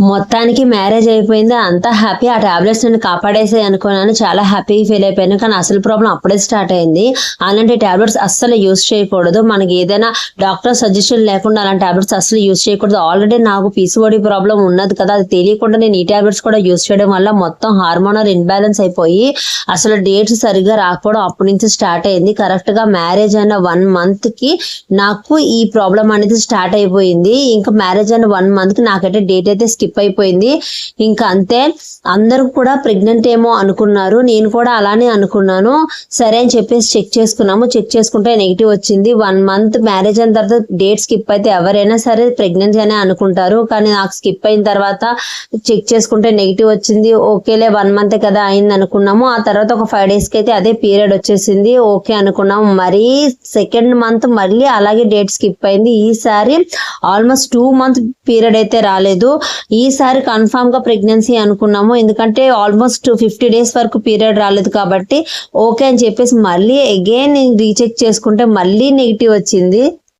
మొత్తానికి మ్యారేజ్ అయిపోయింది. అంతా హ్యాపీ. ఆ టాబ్లెట్స్ నేను కాపాడేసాయి అనుకున్నాను. చాలా హ్యాపీ ఫీల్ అయిపోయాను. కానీ అసలు ప్రాబ్లం అప్పుడే స్టార్ట్ అయింది. అలాంటి టాబ్లెట్స్ అస్సలు యూస్ చేయకూడదు. మనకి ఏదైనా డాక్టర్ సజెషన్ లేకుండా అలాంటి టాబ్లెట్స్ అసలు యూస్ చేయకూడదు. ఆల్రెడీ నాకు పీసీఓడి ప్రాబ్లం ఉన్నది కదా. అది తెలియకుండా నేను ఈ టాబ్లెట్స్ కూడా యూస్ చేయడం వల్ల మొత్తం హార్మోనల్ ఇన్బ్యాలెన్స్ అయిపోయి అసలు డేట్స్ సరిగ్గా రాకపోవడం అప్పటి నుంచి స్టార్ట్ అయింది. కరెక్ట్గా మ్యారేజ్ అయిన వన్ మంత్కి నాకు ఈ ప్రాబ్లం అనేది స్టార్ట్ అయిపోయింది. ఇంకా మ్యారేజ్ అయిన వన్ మంత్కి నాకైతే డేట్ అయితే స్కిప్ స్కిప్ అయిపోయింది. ఇంకా అంతే. అందరూ కూడా ప్రెగ్నెంట్ ఏమో అనుకున్నారు. నేను కూడా అలానే అనుకున్నాను. సరే అని చెప్పేసి చెక్ చేసుకున్నాము. చెక్ చేసుకుంటే నెగిటివ్ వచ్చింది. వన్ మంత్ మ్యారేజ్ అయిన తర్వాత డేట్ స్కిప్ అయితే ఎవరైనా సరే ప్రెగ్నెన్సీ అనే అనుకుంటారు. కానీ నాకు స్కిప్ అయిన తర్వాత చెక్ చేసుకుంటే నెగిటివ్ వచ్చింది. ఓకేలే వన్ మంత్ కదా అయింది అనుకున్నాము. ఆ తర్వాత ఒక ఫైవ్ డేస్కి అయితే అదే పీరియడ్ వచ్చేసింది. ఓకే అనుకున్నాము. మరీ సెకండ్ మంత్ మళ్ళీ అలాగే డేట్ స్కిప్ అయింది. ఈసారి ఆల్మోస్ట్ టూ మంత్ పీరియడ్ అయితే రాలేదు. ఈసారి కన్ఫామ్గా ప్రెగ్నెన్సీ అనుకున్నాము. ఎందుకంటే ఆల్మోస్ట్ ఫిఫ్టీ డేస్ వరకు పీరియడ్ రాలేదు కాబట్టి ఓకే అని చెప్పేసి మళ్ళీ అగైన్ రీచెక్ చేసుకుంటే మళ్ళీ నెగిటివ్ వచ్చింది.